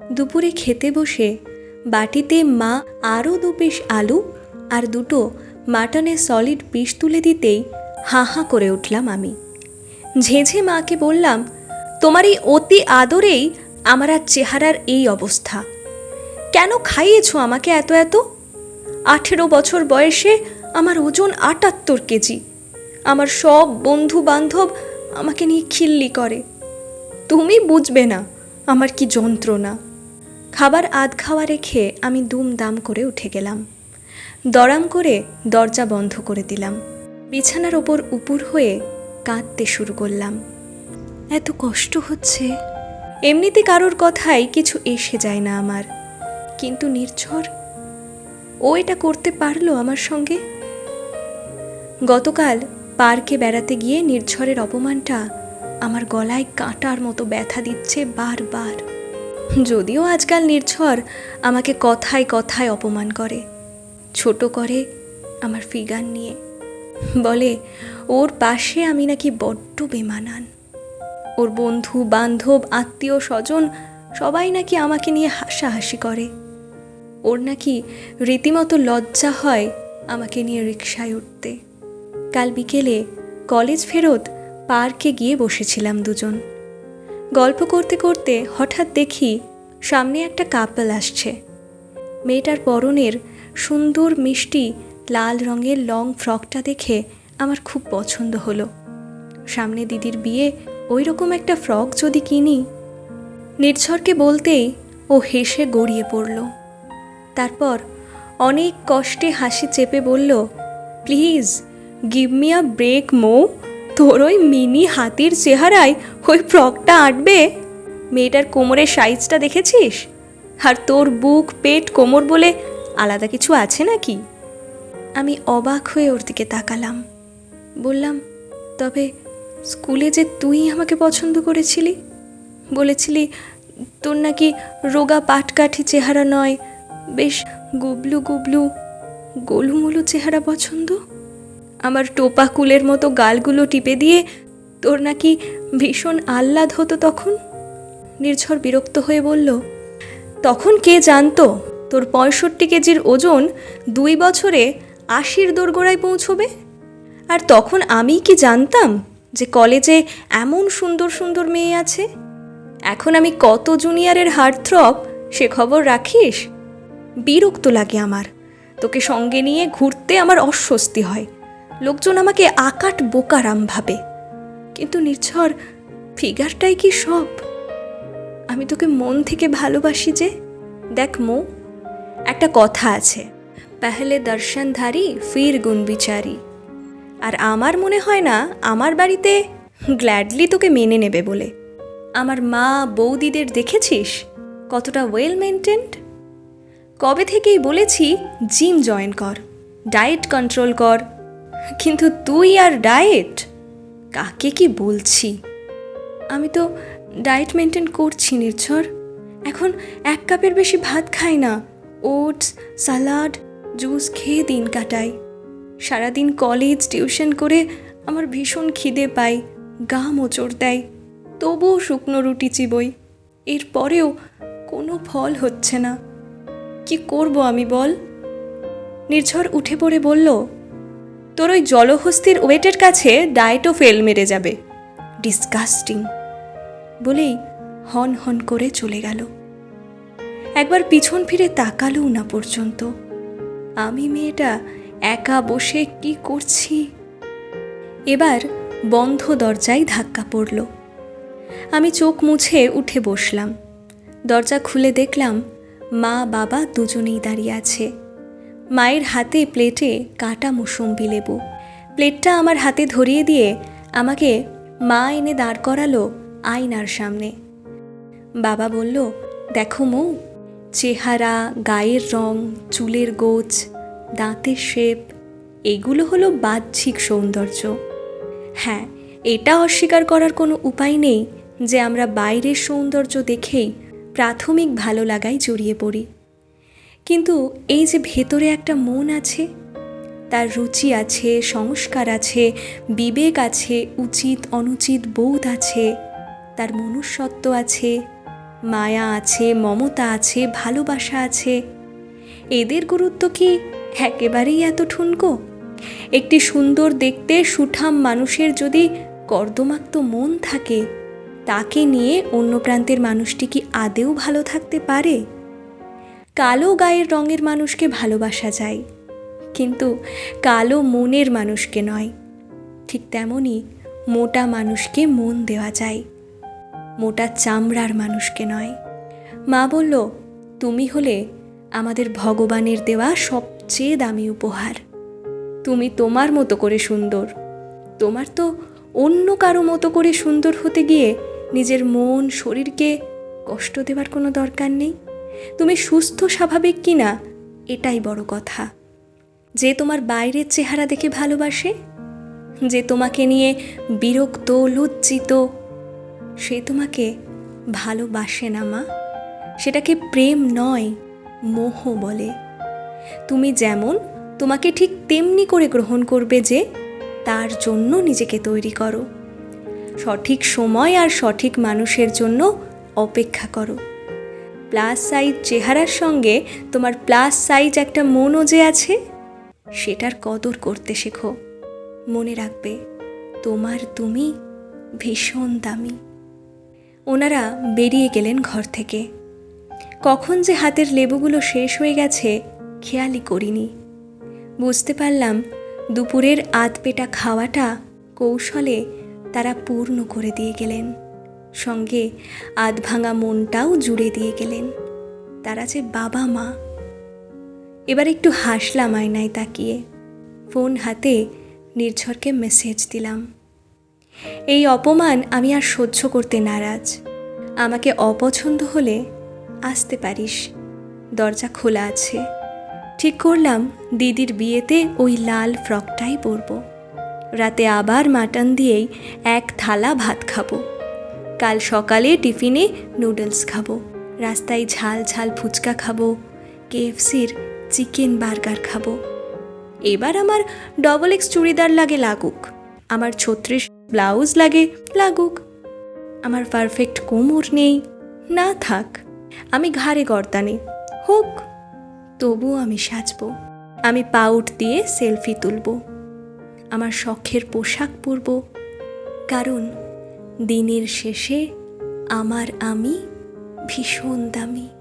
দুপুরে খেতে বসে বাটিতে মা আরও দু পিস আলু আর দুটো মাটনের সলিড পিস তুলে দিতেই হাঁ হাঁ করে উঠলাম আমি। ঝেঝে মাকে বললাম তোমার এই অতি আদরেই আমার আর চেহারার এই অবস্থা। কেন খাইয়েছ আমাকে এত এত? আঠেরো বছর বয়সে আমার ওজন আটাত্তর কেজি। আমার সব বন্ধু বান্ধব আমাকে নিয়ে খিল্লি করে। তুমি বুঝবে না আমার কি যন্ত্রণা? খাবার আধ খাওয়া রেখে আমি দুম দাম করে উঠে গেলাম। দড়াম করে দরজা বন্ধ করে দিলাম। বিছানার ওপর উপুর হয়ে কাঁদতে শুরু করলাম। এত কষ্ট হচ্ছে। এমনিতে কারোর কথাই কিছু এসে যায় না আমার। কিন্তু নির্ঝর, ও এটা করতে পারল আমার সঙ্গে? গতকাল পার্কে বেড়াতে গিয়ে নির্ঝরের অপমানটা আমার গলায় কাঁটার মতো ব্যথা দিচ্ছে বারবার। যদিও আজকাল নির্ঝর, আমাকে কথায় কথায় অপমান করে। ছোট করে আমার ফিগার নিয়ে। বলে, ওর পাশে আমি নাকি বড্ড বেমানান। ওর বন্ধু, বান্ধব, আত্মীয়, স্বজন সবাই নাকি আমাকে নিয়ে হাসাহাসি করে। ওর নাকি রীতিমতো লজ্জা হয় আমাকে নিয়ে রিক্সায় উঠতে। কাল বিকেলে কলেজ ফেরত পার্কে গিয়ে বসেছিলাম দুজন। গল্প করতে করতে হঠাৎ দেখি সামনে একটা কাপল আসছে। মেয়েটার পরনের সুন্দর মিষ্টি লাল রঙের লং ফ্রকটা দেখে আমার খুব পছন্দ হলো। সামনে দিদির বিয়ে ওই রকম একটা ফ্রক যদি কিনি, নির্ঝরকে বলতেই ও হেসে গড়িয়ে পড়ল। তারপর অনেক কষ্টে হাসি চেপে বলল, please, give me a break, মো। তোর ওই মিনি হাতির চেহারায় ওই ফ্রকটা আঁটবে? মেয়েটার কোমরের সাইজটা দেখেছিস? আর তোর বুক, পেট, কোমর বলে আলাদা কিছু আছে নাকি? আমি অবাক হয়ে ওর দিকে তাকালাম। বললাম, তবে স্কুলে যে তুই আমাকে পছন্দ করেছিলি? বলেছিলি, তোর নাকি রোগা পাটকাঠি চেহারা নয়, বেশ গুবলু গুবলু গোলুমুলু চেহারা পছন্দ? আমার টোপা কুলের মতো গালগুলো টিপে দিয়ে তোর নাকি ভীষণ আহ্লাদ হতো তখন? নির্ঝর বিরক্ত হয়ে বলল, তখন কে জানতো তোর পঁয়ষট্টি কেজির ওজন দুই বছরে আশির দোরগোড়ায় পৌঁছবে? আর তখন আমি কি জানতাম যে কলেজে এমন সুন্দর সুন্দর মেয়ে আছে? এখন আমি কত জুনিয়রের হার্টথ্রব সে খবর রাখিস? বিরক্ত লাগে আমার। তোকে সঙ্গে নিয়ে ঘুরতে আমার অস্বস্তি হয়। লোকজন আমাকে আকাট বোকারাম ভাবে। কিন্তু নির্ঝর, ফিগারটাই কি সব? আমি তোকে মন থেকে ভালোবাসি যে। দেখ মো, একটা কথা আছে। পেহলে দর্শনধারী, ফির গুণ বিচারি। আর আমার মনে হয় না, আমার বাড়িতে গ্ল্যাডলি তোকে মেনে নেবে বলে। আমার মা বৌদিদের দেখেছিস? কতটা ওয়েল মেনটেন্ড কবে থেকেই বলেছি জিম জয়েন কর ডায়েট কন্ট্রোল কর কিন্তু তুই আর ডায়েট? কাকে কি বলছি? আমি তো ডায়েট মেনটেন করছি নির্ঝর। এখন এক কাপের বেশি ভাত খাই না। ওটস, সালাড, জুস খেয়ে দিন কাটাই। সারাদিন কলেজ টিউশন করে আমার ভীষণ খিদে পাই, গা মোচড় দেয়। তবুও শুকনো রুটি চিবই। এরপরেও কোনো ফল হচ্ছে না। কি করব আমি বল? নির্ঝর উঠে পড়ে বলল তোর ওই জলহস্তির ওয়েটের কাছে ডায়েটও ফেল মেরে যাবে। ডিসকাস্টিং বলেই হন হন করে চলে গেল। একবার পিছন ফিরে তাকালও না পর্যন্ত। আমি মেয়েটা একা বসে কি করছি? এবার বন্ধ দরজায় ধাক্কা পড়ল। আমি চোখ মুছে উঠে বসলাম। দরজা খুলে দেখলাম মা বাবা দুজনেই দাঁড়িয়ে আছে। মায়ের হাতে প্লেটে কাটা মুসম্বি লেবু। প্লেটটা আমার হাতে ধরিয়ে দিয়ে আমাকে মা এনে দাঁড় করালো আয়নার সামনে। বাবা বলল, দেখো মৌ, চেহারা, গায়ের রং, চুলের গোছ, দাঁতের শেপ, এগুলো হলো বাহ্যিক সৌন্দর্য। হ্যাঁ এটা অস্বীকার করার কোনো উপায় নেই যে আমরা বাইরের সৌন্দর্য দেখেই প্রাথমিক ভালো লাগায় জড়িয়ে পড়ি। কিন্তু এই যে ভেতরে একটা মন আছে, তার রুচি আছে, সংস্কার আছে, বিবেক আছে, উচিত, অনুচিত, বোধ আছে, তার মনুষ্যত্ব আছে, মায়া আছে, মমতা আছে, ভালোবাসা আছে, এদের গুরুত্ব কি একেবারেই এত ঠুনকো? একটি সুন্দর দেখতে সুঠাম মানুষের যদি কর্দমাক্ত মন থাকে, তাকে নিয়ে অন্য প্রান্তের মানুষটি কি আদেও ভালো থাকতে পারে? কালো গায়ের রঙের মানুষকে ভালোবাসা যায়। কিন্তু কালো মনের মানুষকে নয়। ঠিক তেমনই মোটা মানুষকে মন দেওয়া যায়। মোটা চামড়ার মানুষকে নয়। মা বলল, তুমি হলে আমাদের ভগবানের দেওয়া সবচেয়ে দামি উপহার। তুমি তোমার মতো করে সুন্দর। তোমার তো অন্য কারও মতো করে সুন্দর হতে গিয়ে নিজের মন, শরীরকে কষ্ট দেওয়ার কোনো দরকার নেই। তুমি সুস্থ, স্বাভাবিক কি না এটাই বড় কথা। যে তোমার বাইরের চেহারা দেখে ভালোবাসে, যে তোমাকে নিয়ে বিরক্ত, লজ্জিত, সে তোমাকে ভালোবাসে না, মা। সেটাকে প্রেম নয়, মোহ বলে। তুমি যেমন তোমাকে ঠিক তেমনি করে গ্রহণ করবে যে, তার জন্য নিজেকে তৈরি করো। সঠিক সময় আর সঠিক মানুষের জন্য অপেক্ষা করো। প্লাস সাইজ চেহারার সঙ্গে তোমার প্লাস সাইজ একটা মনও যে আছে, সেটার কদর করতে শেখো। মনে রাখবে, তোমার তুমি ভীষণ দামি। ওনারা বেরিয়ে গেলেন ঘর থেকে। কখন যে হাতের লেবুগুলো শেষ হয়ে গেছে, খেয়ালই করিনি। বুঝতে পারলাম, দুপুরের আধপেটা খাওয়াটা কৌশলে তারা পূর্ণ করে দিয়ে গেলেন। সঙ্গে আধ ভাঙা মনটাও জুড়ে দিয়ে গেলেন। তারা যে বাবা মা। এবার একটু হাসলাম আয়নায় তাকিয়ে। ফোন হাতে নির্ঝরকে মেসেজ দিলাম। এই অপমান আমি আর সহ্য করতে নারাজ। আমাকে অপছন্দ হলে আসতে পারিস। দরজা খোলা আছে। ঠিক করলাম দিদির বিয়েতে ওই লাল ফ্রকটাই পরব। রাতে আবার মাটন দিয়েই এক থালা ভাত খাব। কাল সকালে টিফিনে নুডলস খাব। রাস্তায় ঝাল ঝাল ফুচকা খাব। কেএফসির চিকেন বার্গার খাব। এবার আমার ডবল এক্স চুড়িদার লাগে লাগুক। আমার ছত্রিশ ব্লাউজ লাগে লাগুক। আমার পারফেক্ট কোমর নেই। না থাক, আমি ঘাড়ে গর্দানে। হোক, তবুও আমি সাজব। আমি পাউট দিয়ে সেলফি তুলব। আমার শখের পোশাক পরব। কারণ দিনের শেষে আমার আমি ভীষণ দামি।